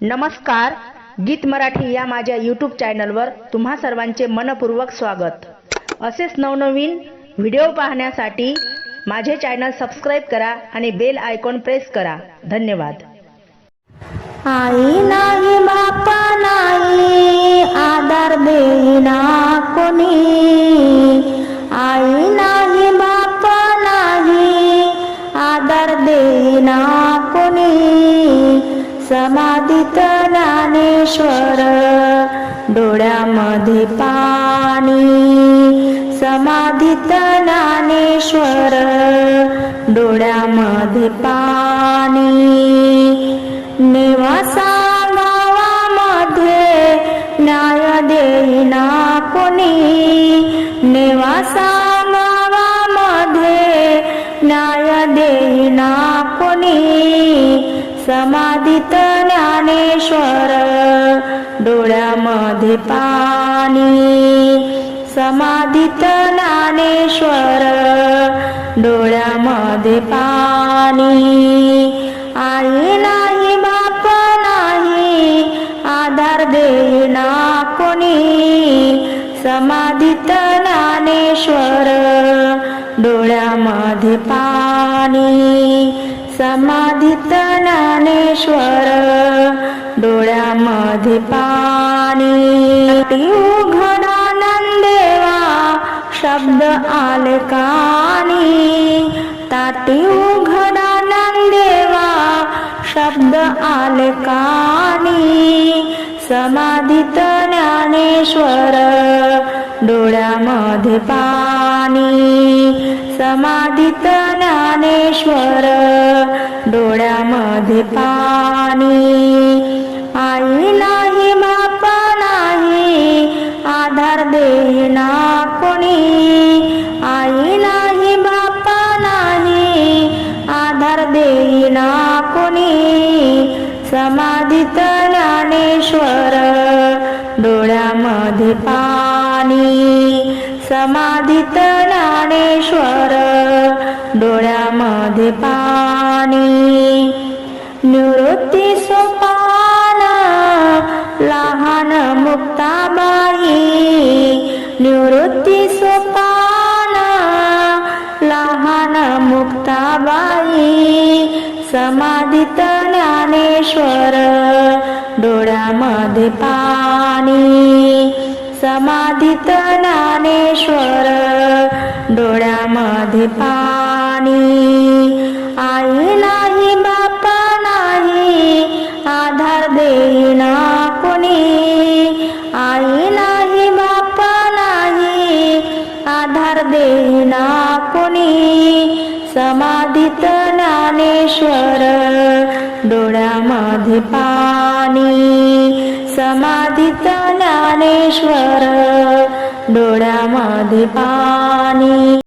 नमस्कार गीत मराठी या माझ्या यूट्यूब चॅनलवर तुम्हा सर्वांचे मनपूर्वक स्वागत. असेच नवनवीन व्हिडिओ पाहण्यासाठी माझे चॅनल सबस्क्राईब करा आणि बेल आयकॉन प्रेस करा. धन्यवाद. आई नाही बापा नाही आधार देईना कोणी. आई नाही बापा नाही आधार दे समाधित ज्ञानेश्वर. डोळ्यामध्ये पाणी. समाधित ज्ञानेश्वर. डोळ्यामध्ये पाणी. निवासा गावामध्ये न्याय देईना कोणी. निवासा गावामध्ये न्याय देईना कोणी. समाधित ज्ञानेश्वर डोळ्यामध्ये पाणी. समाधित ज्ञानेश्वर डोळ्यामध्ये पाणी. आई नाही बाप नाही आधार देईना कोणी. समाधित ज्ञानेश्वर डोळ्यामध्ये पाणी. समाधित ज्ञानेश्वर डोळ्यामध्ये पाणी. उघडा नंदेवा शब्द आले कानी. ताटी उघडा नंदेवा शब्द आले कानी. समाधित ज्ञानेश्वर डोळ्यामध्ये पाणी. समाधित ज्ञानेश्वर डोळ्यामध्ये पाणी. आई नाही बाप नाही आधार देईना कोणी. आई नाही बाप नाही आधार देईना कोणी. समाधित ज्ञानेश्वर डोळ्यामध्ये पाणी समाधित ज्ञानेश्वर डोळ्यामध्ये पाणी निवृत्ती सोपान लहान मुक्ताबाई निवृत्ती सोपान लहान मुक्ताबाई समाधित ज्ञानेश्वर डोळ्यामध्ये पाणी. समाधित ज्ञानेश्वर डोळ्यामध्ये पाणी. आई नाही बापा नाही आधार देईना कोणी. आई नाही बापा नाही आधार देईना कोणी. समाधित ज्ञानेश्वर डोळ्यामध्ये पाणी. समा आदित्य ज्ञानेश्वर डोळ्यामध्ये पाणी.